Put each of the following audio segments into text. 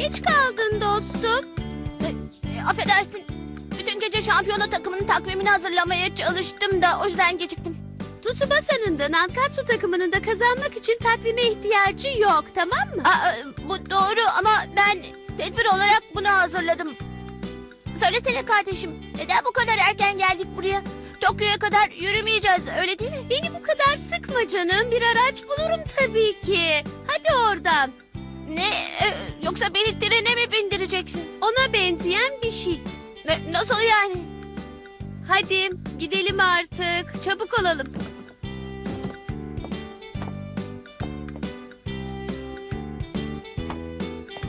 Geç kaldın dostum. E, affedersin. Bütün gece şampiyona takımının takvimini hazırlamaya çalıştım da o yüzden geciktim. Tsubasa'nın da Nankatsu takımının da kazanmak için takvime ihtiyacı yok tamam mı? Aa, e, bu doğru ama ben tedbir olarak bunu hazırladım. Söylesene kardeşim, neden bu kadar erken geldik buraya? Tokyo'ya kadar yürümeyeceğiz, öyle değil mi? Beni bu kadar sıkma canım. Bir araç bulurum tabii ki. Hadi oradan. Ne? e, yoksa beni trene mi bindireceksin? Ona benzeyen bir şey. Ne, nasıl yani? Hadi gidelim artık. Çabuk olalım.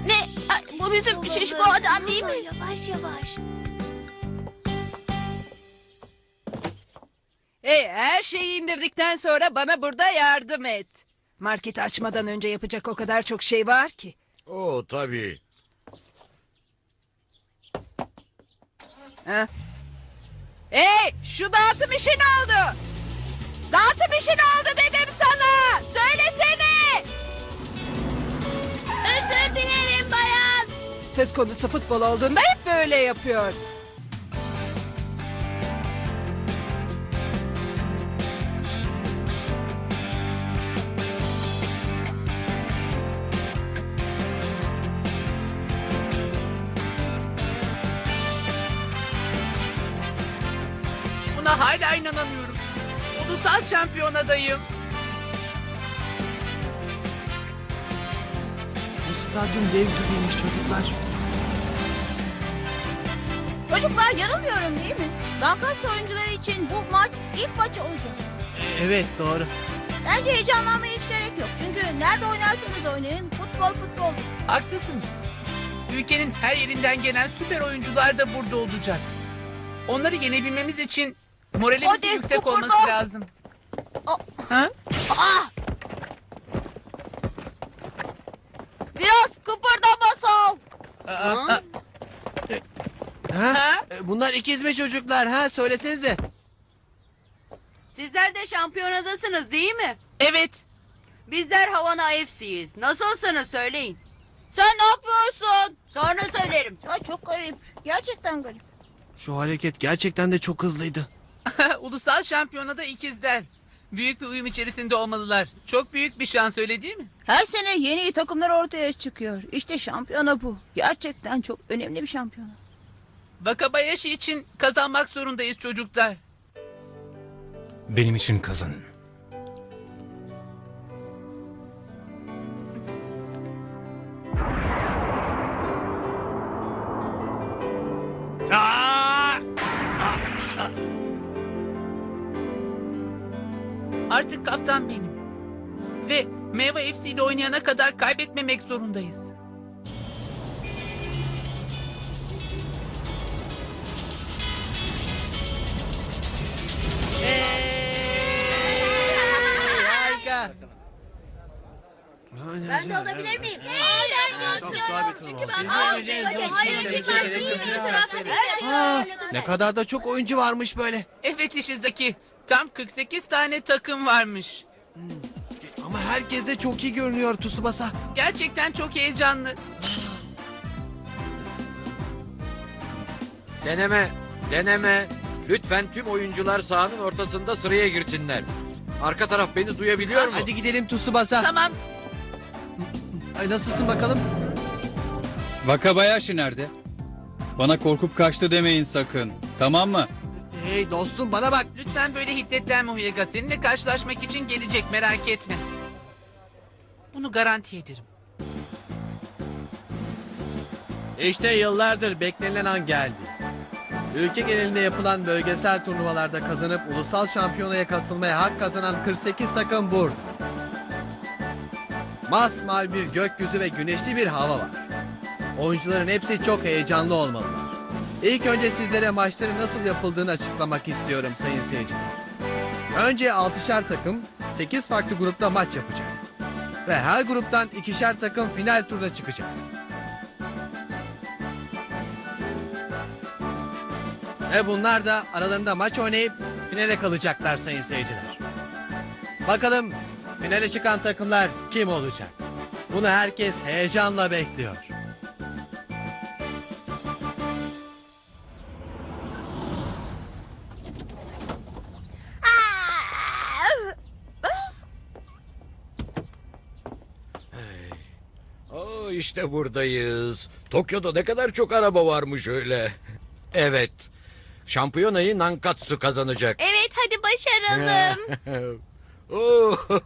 Ne? Ay, bu bizim şişko adam değil mi? Yavaş yavaş. Hey, her şeyi indirdikten sonra bana burada yardım et. Market açmadan önce yapacak o kadar çok şey var ki. Oo tabii. Ha? Hey, şu dağıtım işi ne oldu? Dağıtım işi ne oldu dedim sana. Söylesene. Özür dilerim bayan. Söz konusu futbol olduğunda hep böyle yapıyor. Hala inanamıyorum. Ulusal şampiyonadayım. Bu stadyum dev gibiymiş çocuklar. Çocuklar yanılmıyorum değil mi? Lankasya oyuncuları için bu maç ilk maçı olacak. E, Evet doğru. Bence heyecanlanmaya hiç gerek yok. Çünkü nerede oynarsanız oynayın futbol futbol. Haklısın. Ülkenin her yerinden gelen süper oyuncular da burada olacak. Onları yenebilmemiz için moralimizin Hadi, yüksek kıpırda. olması lazım. Ha? Biraz kıpırdama Aa, aa, Ha? ha? E, Bunlar ikiz mi çocuklar ha? Söylesenize. Sizler de şampiyonadasınız değil mi? Evet. Bizler Havana FC'yiz. Nasılsınız söyleyin. Sen ne yapıyorsun? Sonra söylerim. Ya çok garip. Gerçekten garip. Şu hareket gerçekten de çok hızlıydı. Ulusal şampiyonada ikizler. Büyük bir uyum içerisinde olmalılar. Çok büyük bir şans öyle değil mi? Her sene yeni iyi takımlar ortaya çıkıyor. İşte şampiyona bu. Gerçekten çok önemli bir şampiyona. Wakabayashi için kazanmak zorundayız çocuklar. Benim için kazanın. Artık kaptan benim. Ve Meyve FC ile oynayana kadar kaybetmemek zorundayız. Hey, harika. Ben de alabilir miyim? Hayır, hayır, Ah, Ne kadar da çok oyuncu varmış böyle. Evet Işizaki. Tam 48 tane takım varmış. Ama herkes de çok iyi görünüyor Tsubasa. Gerçekten çok heyecanlı. Deneme, deneme. Lütfen tüm oyuncular sahanın ortasında sıraya girsinler. Arka taraf beni duyabiliyor mu? Hadi gidelim Tsubasa. Tamam. Ay, nasılsın bakalım? Wakabayashi nerede? Bana korkup kaçtı demeyin sakın. Tamam mı? Hey dostum bana bak. Lütfen böyle hiddetlenme Huyega. Seninle karşılaşmak için gelecek merak etme. Bunu garanti ederim. İşte yıllardır beklenen an geldi. Ülke genelinde yapılan bölgesel turnuvalarda kazanıp ulusal şampiyonaya katılmaya hak kazanan 48 takım burada. Masmavi bir gökyüzü ve güneşli bir hava var. Oyuncuların hepsi çok heyecanlı olmalılar. İlk önce sizlere maçların nasıl yapıldığını açıklamak istiyorum sayın seyirciler. Önce 6'şar takım 8 farklı grupta maç yapacak. Ve her gruptan ikişer takım final turuna çıkacak. Ve bunlar da aralarında maç oynayıp finale kalacaklar sayın seyirciler. Bakalım finale çıkan takımlar kim olacak? Bunu herkes heyecanla bekliyor. İşte buradayız. Tokyo'da ne kadar çok araba varmış öyle. Evet. Şampiyonayı Nankatsu kazanacak. Evet hadi başaralım. Oo.